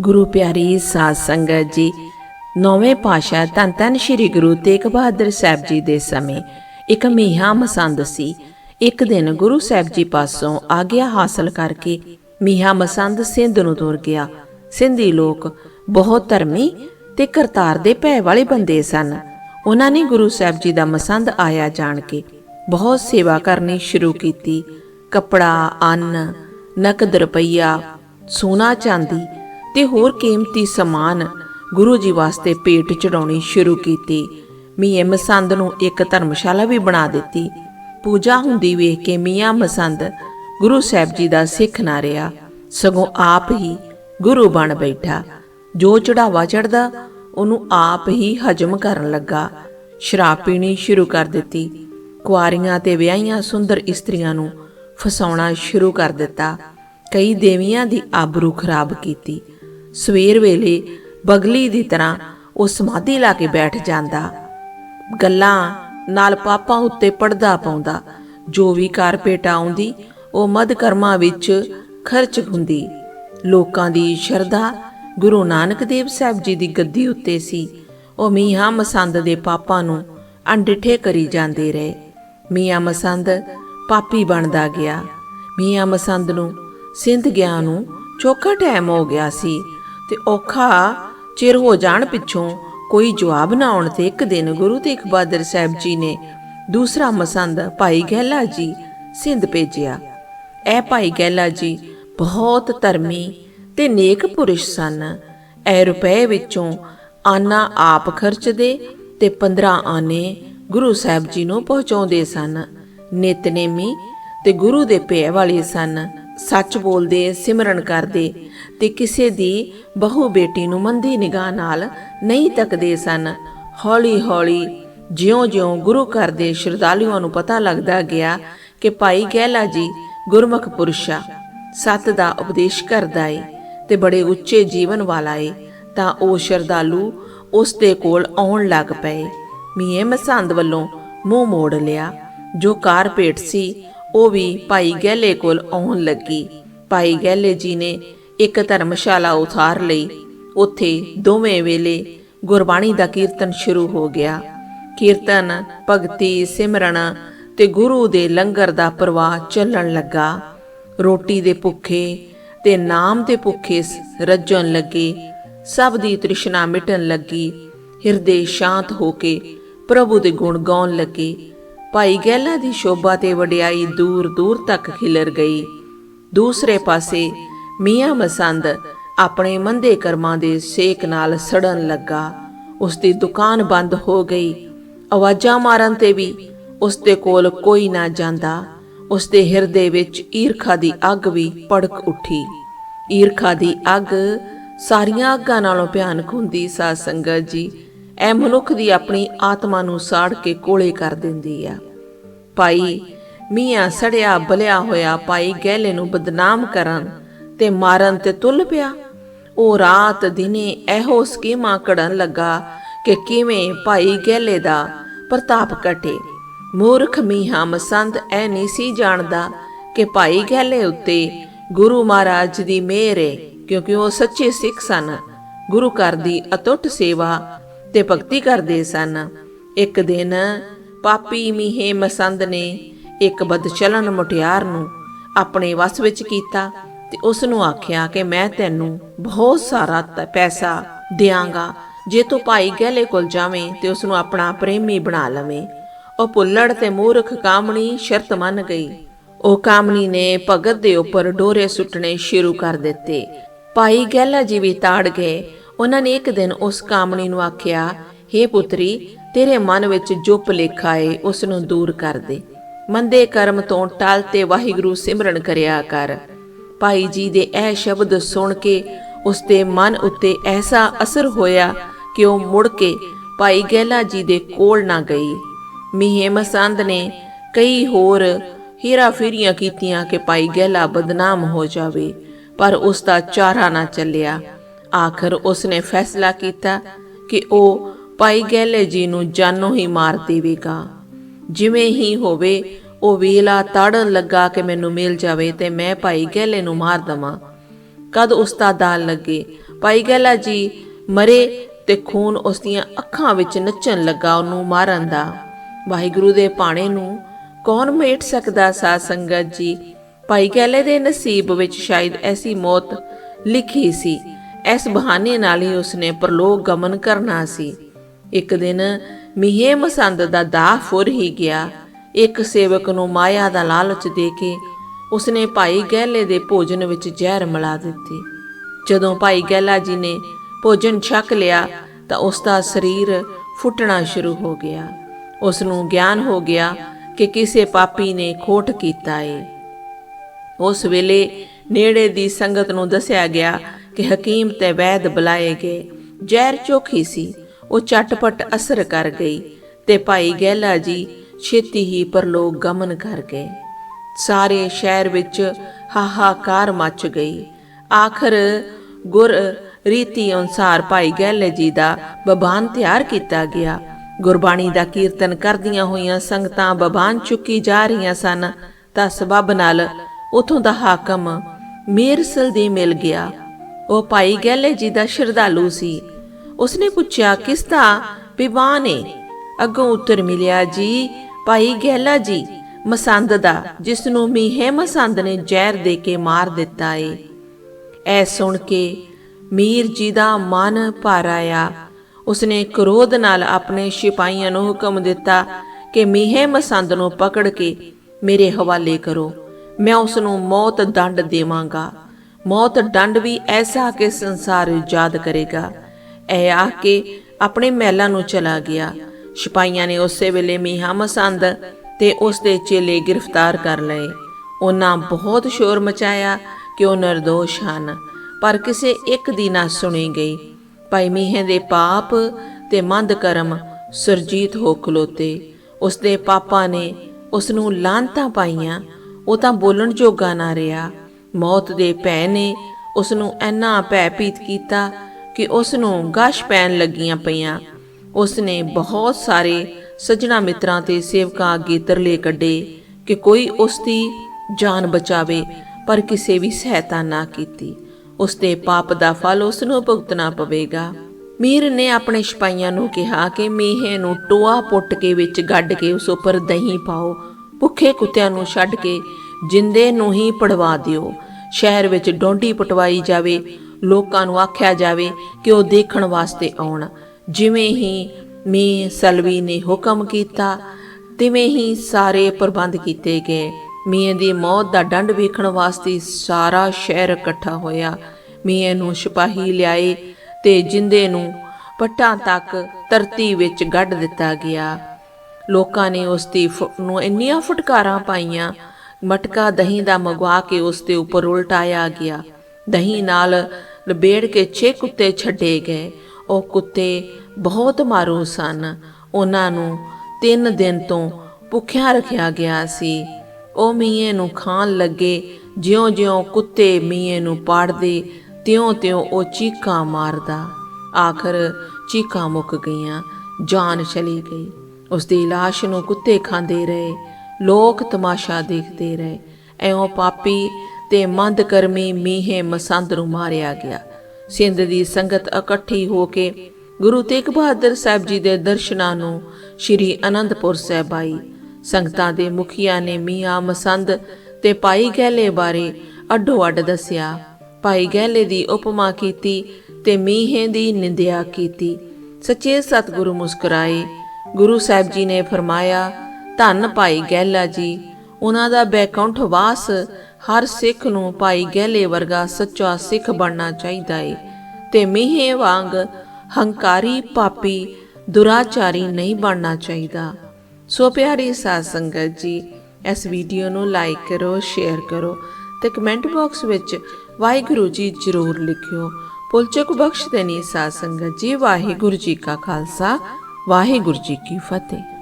ਗੁਰੂ ਪਿਆਰੀ ਸਾਧ ਸੰਗਤ ਜੀ, ਨੌਵੇਂ ਪਾਸ਼ਾ ਧੰਨ ਧੰਨ ਸ੍ਰੀ ਗੁਰੂ ਤੇਗ ਬਹਾਦਰ ਸਾਹਿਬ ਜੀ ਦੇ ਸਮੇਂ ਇੱਕ ਮੀਹਾ ਮਸੰਦ ਸੀ। ਇੱਕ ਦਿਨ ਗੁਰੂ ਸਾਹਿਬ ਜੀ ਪਾਸੋਂ ਆਗਿਆ ਹਾਸਲ ਕਰਕੇ ਮੀਹਾ ਮਸੰਦ ਸਿੰਧ ਨੂੰ ਤੁਰ ਗਿਆ। ਸਿੰਧੀ ਲੋਕ ਬਹੁਤ ਧਰਮੀ ਤੇ ਕਰਤਾਰ ਦੇ ਭੈ ਵਾਲੇ ਬੰਦੇ ਸਨ। ਉਹਨਾਂ ਨੇ ਗੁਰੂ ਸਾਹਿਬ ਜੀ ਦਾ ਮਸੰਦ ਆਇਆ ਜਾਣ ਕੇ ਬਹੁਤ ਸੇਵਾ ਕਰਨੀ ਸ਼ੁਰੂ ਕੀਤੀ। ਕਪੜਾ, ਅੰਨ, ਨਕਦ ਰੁਪਈਆ, ਸੋਨਾ ਚਾਂਦੀ ਤੇ ਹੋਰ ਕੀਮਤੀ ਸਮਾਨ ਗੁਰੂ ਜੀ ਵਾਸਤੇ ਪੇਟ ਚੜਾਉਣੀ ਸ਼ੁਰੂ ਕੀਤੀ। ਮੀਆਂ ਮਸੰਦ ਨੂੰ ਇੱਕ ਧਰਮਸ਼ਾਲਾ ਵੀ ਬਣਾ ਦਿੱਤੀ। ਪੂਜਾ ਹੁੰਦੀ ਵੇਖ ਕੇ ਮੀਆਂ ਮਸੰਦ ਗੁਰੂ ਸਾਹਿਬ ਜੀ ਦਾ ਸਿੱਖ ਨਾ ਰਿਹਾ। ਸਗੋਂ ਆਪ ਹੀ ਗੁਰੂ ਬਣ ਬੈਠਾ। ਜੋ ਚੜਾਵਾ ਚੜਦਾ ਉਹਨੂੰ ਆਪ ਹੀ ਹਜਮ ਕਰਨ ਲੱਗਾ। ਸ਼ਰਾਬ ਪੀਣੀ ਸ਼ੁਰੂ ਕਰ ਦਿੱਤੀ। ਕੁਆਰੀਆਂ ਤੇ ਵਿਆਹੀਆਂ ਸੁੰਦਰ ਇਸਤਰੀਆਂ ਨੂੰ ਫਸਾਉਣਾ ਸ਼ੁਰੂ ਕਰ ਦਿੱਤਾ। ਕਈ ਦੇਵੀਆਂ ਦੀ ਆਬਰੂ ਖਰਾਬ ਕੀਤੀ। ਸਵੇਰ ਵੇਲੇ ਬਗਲੀ ਦੀ ਤਰ੍ਹਾਂ ਉਹ ਸਮਾਧੀ ਲਾ ਕੇ ਬੈਠ ਜਾਂਦਾ। ਗੱਲਾਂ ਨਾਲ ਪਾਪਾਂ ਉੱਤੇ ਪੜਦਾ ਪਾਉਂਦਾ। ਜੋ ਵੀ ਕਾਰਪੇਟ ਆਉਂਦੀ, ਉਹ ਮਦ ਕਰਮਾਂ ਵਿੱਚ ਖਰਚ ਹੁੰਦੀ। ਲੋਕਾਂ ਦੀ ਸ਼ਰਧਾ ਗੁਰੂ ਨਾਨਕ ਦੇਵ ਸਾਹਿਬ ਜੀ ਦੀ ਗੱਦੀ ਉੱਤੇ ਸੀ। ਉਹ ਮੀਆਂ ਮਸੰਦ ਦੇ ਪਾਪਾਂ ਨੂੰ ਅੰਡਿਠੇ ਕਰੀ ਜਾਂਦੇ ਰਹੇ। ਮੀਆਂ ਮਸੰਦ ਪਾਪੀ ਬਣਦਾ ਗਿਆ। ਮੀਆਂ ਮਸੰਦ ਨੂੰ ਸਿੰਧ ਗਿਆ ਨੂੰ ਚੋਖਾ ਟਾਈਮ ਹੋ ਗਿਆ ਸੀ। ਤੇ ਔਖਾ ਚਿਰ ਹੋ ਜਾਣ ਪਿੱਛੋਂ ਕੋਈ ਜਵਾਬ ਨਾ ਆਉਣ ਤੇ ਇੱਕ ਦਿਨ ਗੁਰੂ ਤੇਗ ਬਹਾਦਰ ਸਾਹਿਬ ਜੀ ਨੇ ਦੂਸਰਾ ਮਸੰਦ ਭਾਈ ਗਹਿਲਾ ਜੀ ਸਿੰਧ ਭੇਜਿਆ। ਇਹ ਭਾਈ ਗਹਿਲਾ ਜੀ ਬਹੁਤ ਧਰਮੀ ਤੇ ਨੇਕ ਪੁਰਸ਼ ਸਨ। ਇਹ ਰੁਪਏ ਵਿੱਚੋਂ ਆਨਾ ਆਪ ਖਰਚਦੇ ਤੇ 15 ਆਨੇ ਗੁਰੂ ਸਾਹਿਬ ਜੀ ਨੂੰ ਪਹੁੰਚਾਉਂਦੇ ਸਨ। ਨਿਤਨੇਮੀ ਤੇ ਗੁਰੂ ਦੇ ਭੇ ਵਾਲੇ ਸਨ। ਸੱਚ ਬੋਲਦੇ, ਸਿਮਰਨ ਕਰਦੇ ਤੇ ਕਿਸੇ ਦੀ ਬਹੂ ਬੇਟੀ ਨੂੰ ਮੰਦੀ ਨਿਗਾਹ ਨਾਲ ਨਹੀਂ ਤੱਕਦੇ ਸਨ। ਹੌਲੀ ਹੌਲੀ ਜਿਉਂ-ਜਿਉਂ ਗੁਰੂ ਘਰ ਦੇ ਸ਼ਰਧਾਲੂਆਂ ਨੂੰ ਪਤਾ ਲੱਗਦਾ ਗਿਆ ਕਿ ਭਾਈ ਗਹਿਲਾ ਜੀ ਗੁਰਮੁਖ ਪੁਰਸ਼ਾ ਸਤ ਦਾ ਉਪਦੇਸ਼ ਕਰਦਾ ਏ ਤੇ ਬੜੇ ਉੱਚੇ ਜੀਵਨ ਵਾਲਾ ਏ, ਤਾਂ ਉਹ ਸ਼ਰਧਾਲੂ ਉਸ ਦੇ ਕੋਲ ਆਉਣ ਲੱਗ ਪਏ। ਮੀਏ ਮਸੰਦ ਵੱਲੋਂ ਮੂੰਹ ਮੋੜ ਲਿਆ। ਜੋ ਕਾਰਪੇਟ ਸੀ ਉਹ ਵੀ ਭਾਈ ਗਹਿਲੇ ਕੋਲ ਆਉਣ ਲੱਗੀ। ਭਾਈ ਗਹਿਲੇ ਜੀ ਨੇ ਇੱਕ ਧਰਮਸ਼ਾਲਾ ਉਥਾਰ ਲਈ। ਉੱਥੇ ਦੋਵੇਂ ਵੇਲੇ ਗੁਰਬਾਣੀ ਦਾ ਕੀਰਤਨ ਸ਼ੁਰੂ ਹੋ ਗਿਆ। ਕੀਰਤਨ, ਭਗਤੀ, ਸਿਮਰਨ ਤੇ ਗੁਰੂ ਦੇ ਲੰਗਰ ਦਾ ਪ੍ਰਵਾਹ ਚੱਲਣ ਲੱਗਾ। ਰੋਟੀ ਦੇ ਭੁੱਖੇ ਤੇ ਨਾਮ ਦੇ ਭੁੱਖੇ ਰੱਜਣ ਲੱਗੇ। ਸਭ ਦੀ ਤ੍ਰਿਸ਼ਨਾ ਮਿਟਣ ਲੱਗੀ। ਹਿਰਦੇ ਸ਼ਾਂਤ ਹੋ ਕੇ ਪ੍ਰਭੂ ਦੇ ਗੁਣ ਗਾਉਣ ਲੱਗੇ। ਭਾਈ ਗਹਿਲਾ ਦੀ ਸ਼ੋਭਾ ਤੇ ਵਡਿਆਈ ਦੂਰ ਦੂਰ ਤੱਕ ਖਿਲਰ ਗਈ। ਦੂਸਰੇ ਪਾਸੇ ਮੀਆਂ ਮਸੰਦ ਆਪਣੇ ਮੰਦੇ ਕਰਮਾਂ ਦੇ ਸੇਕ ਨਾਲ ਸੜਨ ਲੱਗਾ। ਉਸ ਦੀ ਦੁਕਾਨ ਬੰਦ ਹੋ ਗਈ। ਆਵਾਜ਼ਾਂ ਮਾਰਨ ਤੇ ਵੀ ਉਸ ਦੇ ਕੋਲ ਕੋਈ ਨਾ ਜਾਂਦਾ। ਉਸ ਦੇ ਹਿਰਦੇ ਵਿੱਚ ਈਰਖਾ ਦੀ ਅੱਗ ਵੀ ਭੜਕ ਉੱਠੀ। ਈਰਖਾ ਦੀ ਅੱਗ ਸਾਰੀਆਂ ਅੱਗਾਂ ਨਾਲੋਂ ਭਿਆਨਕ ਹੁੰਦੀ ਸਾਧ ਸੰਗਤ ਜੀ। ਇਹ ਮਨੁੱਖ ਦੀ ਆਪਣੀ ਆਤਮਾ ਨੂੰ ਸਾੜ ਕੇ ਕੋਲੇ ਕਰ ਦਿੰਦੀ ਆ। ਭਾਈ ਮੀਆਂ ਸੜਿਆ, ਬਲਿਆ ਹੋਇਆ ਭਾਈ ਗਹਿਲੇ ਨੂੰ ਬਦਨਾਮ ਕਰਨ ਤੇ ਮਾਰਨ ਤੇ ਤੁੱਲ ਪਿਆ। ਉਹ ਰਾਤ ਦਿਨੇ ਇਹੋ ਸਕੀਮਾਂ ਕੜਨ ਲੱਗਾ ਕਿ ਕਿਵੇਂ ਭਾਈ ਗਹਿਲੇ ਦਾ ਪ੍ਰਤਾਪ ਘਟੇ। ਮੂਰਖ ਮੀਆਂ ਮਸੰਦ ਐ ਨਹੀਂ ਸੀ ਜਾਣਦਾ ਕਿ ਭਾਈ ਗਹਿਲੇ ਉੱਤੇ ਗੁਰੂ ਮਹਾਰਾਜ ਦੀ ਮਿਹਰ ਹੈ ਕਿਉਂਕਿ ਉਹ ਸੱਚੇ ਸਿੱਖ ਸਨ। ਗੁਰੂ ਘਰ ਦੀ ਅਤੁੱਟ ਸੇਵਾ ਤੇ ਭਗਤੀ ਕਰਦੇ ਸਨ। ਇੱਕ ਦਿਨ ਪਾਪੀ ਮੀਹੇ ਮਸੰਦ ਨੇ ਇੱਕ ਬਦਚਲਨ ਮੁਟਿਆਰ ਨੂੰ ਆਪਣੇ ਵਸ ਵਿੱਚ ਕੀਤਾ ਤੇ ਉਸ ਨੂੰ ਆਖਿਆ ਕਿ ਮੈਂ ਤੈਨੂੰ ਬਹੁਤ ਸਾਰਾ ਪੈਸਾ ਦਿਆਂਗਾ। ਜੇ ਤੂੰ ਭਾਈ ਗਹਿਲੇ ਕੋਲ ਜਾਵੇਂ ਤੇ ਉਸ ਨੂੰ ਆਪਣਾ ਪ੍ਰੇਮੀ ਬਣਾ ਲਵੇਂ। ਉਹ ਪੁੱਲੜ ਤੇ ਮੂਰਖ ਕਾਮਣੀ ਸ਼ਰਤ ਮੰਨ ਗਈ। ਉਹ ਕਾਮਣੀ ਨੇ ਭਗਤ ਦੇ ਉੱਪਰ ਡੋਰੇ ਸੁੱਟਣੇ ਸ਼ੁਰੂ ਕਰ ਦਿੱਤੇ। ਭਾਈ ਗਹਿਲਾ ਜੀ ਵੀ ਤਾੜ ਗਏ। ਉਹਨਾਂ ਨੇ ਇੱਕ ਦਿਨ ਉਸ ਕਾਮਣੀ ਨੂੰ ਆਖਿਆ हे ਪੁੱਤਰੀ, ਤੇਰੇ ਮਨ ਵਿੱਚ ਜੋ ਭੁਲੇਖਾ ਏ, ਉਸ ਨੂੰ ਦੂਰ ਕਰ ਦੇ। ਮੰਦੇ ਕਰਮ ਤੋਂ ਟਲ ਤੇ ਵਾਹਿਗੁਰੂ ਸਿਮਰਨ ਕਰਿਆ ਕਰ। ਭਾਈ ਜੀ ਦੇ ਇਹ ਸ਼ਬਦ ਸੁਣ ਕੇ ਉਸ ਦੇ ਮਨ ਉੱਤੇ ਐਸਾ ਅਸਰ ਹੋਇਆ ਕਿ ਉਹ ਮੁੜ ਕੇ ਭਾਈ ਗਹਿਲਾ ਜੀ ਦੇ ਕੋਲ ਨਾ ਗਈ। ਮੀਹੇ ਮਸੰਦ ਨੇ ਕਈ ਹੋਰ ਹੀਰਾ ਫੇਰੀਆਂ ਕੀਤੀਆਂ ਕਿ ਭਾਈ ਗਹਿਲਾ ਬਦਨਾਮ ਹੋ ਜਾਵੇ, ਪਰ ਉਸ ਦਾ ਚਾਰਾ ਨਾ ਚੱਲਿਆ। ਆਖਰ ਉਸਨੇ ਫੈਸਲਾ ਕੀਤਾ ਕਿ ਉਹ ਭਾਈ ਗਹਿਲੇ ਜੀ ਨੂੰ ਜਾਨੋਂ ਹੀ ਮਾਰ ਦੇਵੇਗਾ। ਜਿਵੇਂ ਹੀ ਹੋਵੇ, ਉਹ ਵੇਲਾ ਤਾੜਨ ਲੱਗਾ ਕਿ ਮੈਨੂੰ ਮਿਲ ਜਾਵੇ ਤੇ ਮੈਂ ਭਾਈ ਗਹਿਲੇ ਨੂੰ ਮਾਰ ਦਵਾਂ। ਕਦ ਉਸਤਾਦ ਦਾਲ ਲੱਗੇ, ਭਾਈ ਗਹਿਲਾ ਜੀ ਮਰੇ ਤੇ ਖੂਨ ਉਸ ਦੀਆਂ ਅੱਖਾਂ ਵਿੱਚ ਨੱਚਣ ਲੱਗਾ ਉਹਨੂੰ ਮਾਰਨ ਦਾ। ਵਾਹਿਗੁਰੂ ਦੇ ਪਾਣੇ ਨੂੰ ਕੌਣ ਮੇਟ ਸਕਦਾ ਸਾ ਸੰਗਤ ਜੀ? ਭਾਈ ਗਹਿਲੇ ਦੇ ਨਸੀਬ ਵਿੱਚ ਸ਼ਾਇਦ ਐਸੀ ਮੌਤ ਲਿਖੀ ਸੀ। ਇਸ ਬਹਾਨੇ ਨਾਲ ਹੀ ਉਸਨੇ ਪਰਲੋਕ ਗਮਨ ਕਰਨਾ ਸੀ। ਇੱਕ ਦਿਨ ਮੀਹੇ ਮਸੰਦ ਦਾ ਦਾਹ ਫੁਰ ਹੀ ਗਿਆ। ਇੱਕ ਸੇਵਕ ਨੂੰ ਮਾਇਆ ਦਾ ਲਾਲਚ ਦੇ ਕੇ ਉਸਨੇ ਭਾਈ ਗਹਿਲੇ ਦੇ ਭੋਜਨ ਵਿੱਚ ਜ਼ਹਿਰ ਮਿਲਾ ਦਿੱਤੀ। ਜਦੋਂ ਭਾਈ ਗਹਿਲਾ ਜੀ ਨੇ ਭੋਜਨ ਛਕ ਲਿਆ, ਤਾਂ ਉਸ ਦਾ ਸਰੀਰ ਫੁੱਟਣਾ ਸ਼ੁਰੂ ਹੋ ਗਿਆ। ਉਸ ਨੂੰ ਗਿਆਨ ਹੋ ਗਿਆ ਕਿ ਕਿਸੇ ਪਾਪੀ ਨੇ ਖੋਟ ਕੀਤਾ ਏ। ਉਸ ਵੇਲੇ ਨੇੜੇ ਦੀ ਸੰਗਤ ਨੂੰ ਦੱਸਿਆ ਗਿਆ ਕਿ ਹਕੀਮ ਤੇ ਵੈਦ ਬੁਲਾਏ ਗਏ। ਜ਼ਹਿਰ ਚੋਖੀ ਸੀ। ਉਹ ਚਟਪਟ ਅਸਰ ਕਰ ਗਈ ਤੇ ਭਾਈ ਗਹਿਲਾ ਜੀ ਛੇਤੀ ਹੀ ਪਰਲੋਕ ਗਮਨ ਕਰ ਗਏ। ਸਾਰੇ ਸ਼ਹਿਰ ਵਿੱਚ ਹਾਹਾਕਾਰ ਮਚ ਗਈ। ਆਖਰ ਗੁਰ ਰੀਤੀ ਅਨੁਸਾਰ ਭਾਈ ਗਹਿਲੇ ਜੀ ਦਾ ਬਬਾਨ ਤਿਆਰ ਕੀਤਾ ਗਿਆ। ਗੁਰਬਾਣੀ ਦਾ ਕੀਰਤਨ ਕਰਦੀਆਂ ਹੋਈਆਂ ਸੰਗਤਾਂ ਬਬਾਨ ਚੁੱਕੀ ਜਾ ਰਹੀਆਂ ਸਨ ਤਾਂ ਸਬਬ ਨਾਲ ਉਥੋਂ ਦਾ ਹਾਕਮ ਮੀਰਸਲ ਦੇ ਮਿਲ ਗਿਆ। ਉਹ ਭਾਈ ਗਹਿਲੇ ਜੀ ਦਾ ਸ਼ਰਧਾਲੂ ਸੀ। ਉਸਨੇ ਪੁੱਛਿਆ, ਕਿਸ ਦਾ? ਵਿਵਾਨ ਹੈ ਅੱਗੋਂ ਉੱਤਰ ਮਿਲਿਆ, ਜੀ, ਭਾਈ ਗਹਿਲਾ ਜੀ, ਮਸੰਦ ਦਾ, ਜਿਸ ਨੂੰ ਮੀਹੇ ਮਸੰਦ ਨੇ ਜ਼ਹਿਰ ਦੇ ਕੇ ਮਾਰ ਦਿੱਤਾ ਏ। ਐ ਸੁਣ ਕੇ ਮੀਰ ਜੀ ਦਾ ਮਨ ਭਰ ਆਇਆ। ਉਸਨੇ ਕ੍ਰੋਧ ਨਾਲ ਆਪਣੇ ਸਿਪਾਹੀਆਂ ਨੂੰ ਹੁਕਮ ਦਿੱਤਾ ਕਿ ਮੀਹੇ ਮਸੰਦ ਨੂੰ ਪਕੜ ਕੇ ਮੇਰੇ ਹਵਾਲੇ ਕਰੋ। ਮੈਂ ਉਸ ਨੂੰ ਮੌਤ ਦੰਡ ਦੇਵਾਂਗਾ। ਮੌਤ ਡੰਡ ਵੀ ਐਸਾ ਕਿ ਸੰਸਾਰ ਯਾਦ ਕਰੇਗਾ। ਇਹ ਆ ਕੇ ਆਪਣੇ ਮਹਿਲਾਂ ਨੂੰ ਚਲਾ ਗਿਆ। ਸਿਪਾਹੀਆਂ ਨੇ ਉਸੇ ਵੇਲੇ ਮੀਹਾਂ ਮਸੰਦ ਤੇ ਉਸ ਦੇ ਚੇਲੇ ਗ੍ਰਿਫਤਾਰ ਕਰ ਲਏ। ਉਹਨਾਂ ਬਹੁਤ ਸ਼ੋਰ ਮਚਾਇਆ ਕਿ ਉਹ ਨਿਰਦੋਸ਼ ਹਨ, ਪਰ ਕਿਸੇ ਇੱਕ ਦੀ ਨਾ ਸੁਣੀ ਗਈ। ਭਾਈ ਮੀਹੇ ਦੇ ਪਾਪ ਤੇ ਮੰਦ ਕਰਮ ਸਰਜੀਤ ਹੋ ਖਲੋਤੇ। ਉਸ ਦੇ ਪਾਪਾ ਨੇ ਉਸ ਨੂੰ ਲਾਂਤਾਂ ਪਾਈਆਂ। ਉਹ ਤਾਂ ਬੋਲਣ ਜੋਗਾ ਨਾ ਰਿਹਾ। ਮੌਤ ਦੇ ਭੈ ਨੇ ਉਸ ਨੂੰ ਇੰਨਾ ਭੈਭੀਤ ਕੀਤਾ ਕਿ ਉਸ ਨੂੰ ਗਸ਼ ਪੈਣ ਲੱਗੀਆਂ ਪਈਆਂ। ਉਸ ਨੇ ਬਹੁਤ ਸਾਰੇ ਸੱਜਣਾ ਮਿੱਤਰਾਂ ਤੇ ਸੇਵਕਾਂ ਅੱਗੇ ਤਰਲੇ ਕੱਢੇ ਕਿ ਕੋਈ ਉਸ ਦੀ ਜਾਨ ਬਚਾਵੇ, ਪਰ ਕਿਸੇ ਵੀ ਸਹਾਇਤਾ ਨਾ ਕੀਤੀ। ਉਸ ਦੇ ਪਾਪ ਦਾ ਫਲ ਉਸ ਨੂੰ ਭੁਗਤਣਾ ਪਵੇਗਾ। ਮੀਰ ਨੇ ਆਪਣੇ ਸਿਪਾਹੀਆਂ ਨੂੰ ਕਿਹਾ ਕਿ ਮੀਹੇ ਨੂੰ ਟੋਆ ਪੁੱਟ ਕੇ ਵਿੱਚ ਗੱਡ ਕੇ ਉਸ ਉੱਪਰ ਦਹੀਂ ਪਾਓ, ਭੁੱਖੇ ਕੁੱਤਿਆਂ ਨੂੰ ਛੱਡ ਕੇ ਜਿੰਦੇ ਨੂੰ ਹੀ ਪੜਵਾ ਦਿਓ। ਸ਼ਹਿਰ ਵਿੱਚ ਡੋਂਡੀ ਪਟਵਾਈ ਜਾਵੇ, ਲੋਕਾਂ ਨੂੰ ਆਖਿਆ ਜਾਵੇ ਕਿ ਉਹ ਦੇਖਣ ਵਾਸਤੇ ਆਉਣ। ਜਿਵੇਂ ਹੀ ਮੀ ਸਲਵੀ ਨੇ ਹੁਕਮ ਕੀਤਾ, ਤਿਵੇਂ ਹੀ ਸਾਰੇ ਪ੍ਰਬੰਧ ਕੀਤੇ ਗਏ। ਮੀਆਂ ਦੀ ਮੌਤ ਦਾ ਡੰਡ ਵੇਖਣ ਵਾਸਤੇ ਸਾਰਾ ਸ਼ਹਿਰ ਇਕੱਠਾ ਹੋਇਆ। ਮੀਆਂ ਨੂੰ ਸਿਪਾਹੀ ਲਿਆਏ ਤੇ ਜਿੰਦੇ ਨੂੰ ਪੱਟਾਂ ਤੱਕ ਧਰਤੀ ਵਿੱਚ ਗੱਡ ਦਿੱਤਾ ਗਿਆ। ਲੋਕਾਂ ਨੇ ਉਸ ਦੀ ਨੂੰ ਇੰਨੀਆਂ ਫਟਕਾਰਾਂ ਪਾਈਆਂ ਮਟਕਾ ਦਹੀਂ ਦਾ ਮੰਗਵਾ ਕੇ ਉਸ ਦੇ ਉੱਪਰ ਉਲਟਾਇਆ ਗਿਆ। ਦਹੀਂ ਨਾਲ ਲਬੇੜ ਕੇ ਛੇ ਕੁੱਤੇ ਛੱਡੇ ਗਏ। ਉਹ ਕੁੱਤੇ ਬਹੁਤ ਮਾਰੂ ਸਨ। ਉਹਨਾਂ ਨੂੰ ਤਿੰਨ ਦਿਨ ਤੋਂ ਭੁੱਖਿਆ ਰੱਖਿਆ ਗਿਆ ਸੀ। ਉਹ ਮੀਏ ਨੂੰ ਖਾਣ ਲੱਗੇ। ਜਿਉਂ-ਜਿਉਂ ਕੁੱਤੇ ਮੀਏ ਨੂੰ ਪਾੜਦੇ, ਤਿਉਂ-ਤਿਉਂ ਉਹ ਚੀਕਾਂ ਮਾਰਦਾ। ਆਖਰ ਚੀਕਾਂ ਮੁੱਕ ਗਈਆਂ। ਜਾਨ ਚਲੀ ਗਈ। ਉਸ ਦੀ ਲਾਸ਼ ਨੂੰ ਕੁੱਤੇ ਖਾਂਦੇ ਰਹੇ। ਲੋਕ ਤਮਾਸ਼ਾ ਦੇਖਦੇ ਰਹੇ। ਐਉਂ ਪਾਪੀ ਤੇ ਮੰਦ ਕਰਮੀ ਮੀਹੇ ਮਸੰਦ ਨੂੰ ਮਾਰਿਆ ਗਿਆ। ਸਿੰਧ ਦੀ ਸੰਗਤ ਇਕੱਠੀ ਹੋ ਕੇ ਗੁਰੂ ਤੇਗ ਬਹਾਦਰ ਸਾਹਿਬ ਜੀ ਦੇ ਦਰਸ਼ਨਾਂ ਨੂੰ ਸ਼੍ਰੀ ਅਨੰਦਪੁਰ ਸਾਹਿਬ ਆਈ। ਸੰਗਤਾਂ ਦੇ ਮੁਖੀਆ ਨੇ ਮੀਆਂ ਮਸੰਦ ਤੇ ਭਾਈ ਗਹਿਲੇ ਬਾਰੇ ਅੱਡੋ ਅੱਡ ਦੱਸਿਆ। ਭਾਈ ਗਹਿਲੇ ਦੀ ਉਪਮਾ ਕੀਤੀ ਤੇ ਮੀਹੇ ਦੀ ਨਿੰਦਿਆ ਕੀਤੀ। ਸੱਚੇ ਸਤਿਗੁਰੂ ਮੁਸਕਰਾਏ। ਗੁਰੂ ਸਾਹਿਬ ਜੀ ਨੇ ਫਰਮਾਇਆ ਧੰਨ ਭਾਈ ਗਹਿਲਾ ਜੀ, ਉਹਨਾਂ ਦਾ ਬੈਕੰਠ ਵਾਸ ਹਰ ਸਿੱਖ ਨੂੰ ਭਾਈ ਗਹਿਲੇ ਵਰਗਾ ਸੱਚਾ ਸਿੱਖ ਬਣਨਾ ਚਾਹੀਦਾ ਏ। ਤੇ ਮੀਹੇ ਵਾਂਗ ਹੰਕਾਰੀ ਪਾਪੀ ਦੁਰਾਚਾਰੀ ਨਹੀਂ ਬਣਨਾ ਚਾਹੀਦਾ। ਸੋ ਪਿਆਰੀ ਸਾਧ ਸੰਗਤ ਜੀ, ਇਸ ਵੀਡੀਓ ਨੂੰ ਲਾਈਕ ਕਰੋ, ਸ਼ੇਅਰ ਕਰੋ ਤੇ ਕਮੈਂਟ ਬਾਕਸ ਵਿੱਚ ਵਾਹਿਗੁਰੂ ਜੀ ਜ਼ਰੂਰ ਲਿਖਿਓ। ਪੁਲਚਕ ਬਖਸ਼ ਦੇਣੀ ਸਾਧ ਸੰਗਤ ਜੀ, ਵਾਹਿਗੁਰੂ ਜੀ ਕਾ ਖਾਲਸਾ, ਵਾਹਿਗੁਰੂ ਜੀ ਕੀ ਫਤਿਹ।